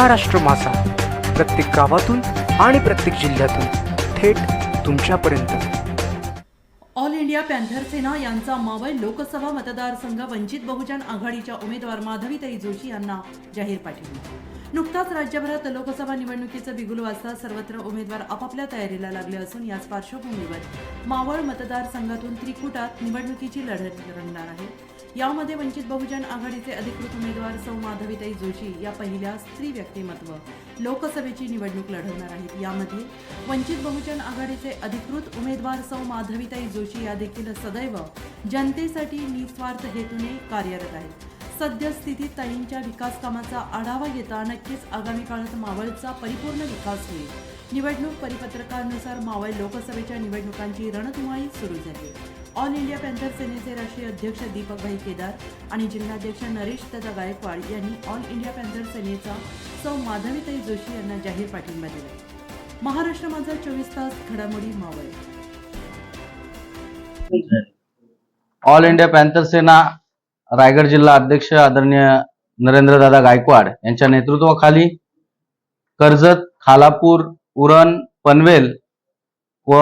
महाराष्ट्र मासा. प्रत्येक गावातून आणि प्रत्येक जिल्ह्यातून थेट तुमच्यापर्यंत. ऑल इंडिया पॅन्थर सेना यांचा मावळ लोकसभा मतदारसंघ वंचित बहुजन आघाडीच्या उमेदवार माधवीताई जोशी यांना जाहीर पाठिंबा. नुकताच राज्यभरात लोकसभा निवडणुकीचं बिगुल वाजता सर्वत्र उमेदवार आपापल्या तयारीला लागले असून याच पार्श्वभूमीवर मावळ मतदारसंघातून त्रिकुटात निवडणुकीची लढत रंगणार आहे. यामध्ये वंचित बहुजन आघाडीचे अधिकृत उमेदवार सौ माधवीताई जोशी या पहिल्या स्त्री व्यक्तिमत्व लोकसभेची निवडणूक लढवणार आहेत. यामध्ये वंचित बहुजन आघाडीचे अधिकृत उमेदवार सौ माधवीताई जोशी या देखील सदैव जनतेसाठी निस्वार्थ हेतूने कार्यरत आहेत. सद्यस्थितीत ताईंच्या विकास कामाचा आढावा घेता नक्कीच आगामी काळात मावळचा परिपूर्ण विकास होईल. निवडणूक परिपत्रकानुसार मावळ लोकसभेच्या निवडणुकांची रणधुमाळी सुरू झाली. ऑल इंडिया पॅन्थर सेनेचे राष्ट्रीय अध्यक्ष दीपकभाई केदार आणि जिल्हाध्यक्ष नरेश दत्ता गायकवाड यांनी ऑल इंडिया पॅन्थर सेनेचा सौ माधवीताई जोशी यांना जाहीर पाठिंबा दिला. महाराष्ट्र माझा चोवीस तास घडामोडी Maval. All India Panther Sena Raigad जिल्हा अध्यक्ष आदरणीय नरेंद्रदादा गायकवाड यांच्या नेतृत्वाखाली कर्जत खालापूर उरण पनवेल व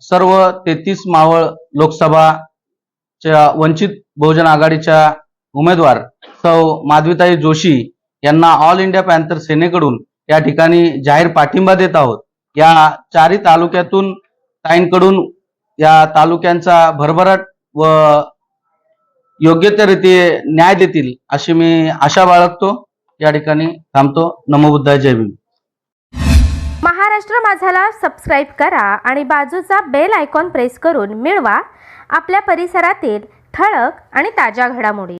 सर्व तेहतीस मावळ लोकसभाच्या वंचित बहुजन आघाडीच्या उमेदवार सौ माधवीताई जोशी यांना ऑल इंडिया पॅन्थर सेनेकडून या ठिकाणी जाहीर पाठिंबा देत आहोत. या चारी तालुक्यातून ताईंकडून या तालुक्यांचा भरभराट व योग्य तरित्या न्याय देतील अशी मी आशा बाळगतो. या ठिकाणी थांबतो. नमोबुद्धाय जय भीम. महाराष्ट्र माझाला सबस्क्राईब करा आणि बाजूचा बेल आयकॉन प्रेस करून मिळवा. आपल्या परिसरातील ठळक आणि ताज्या घडामोडी.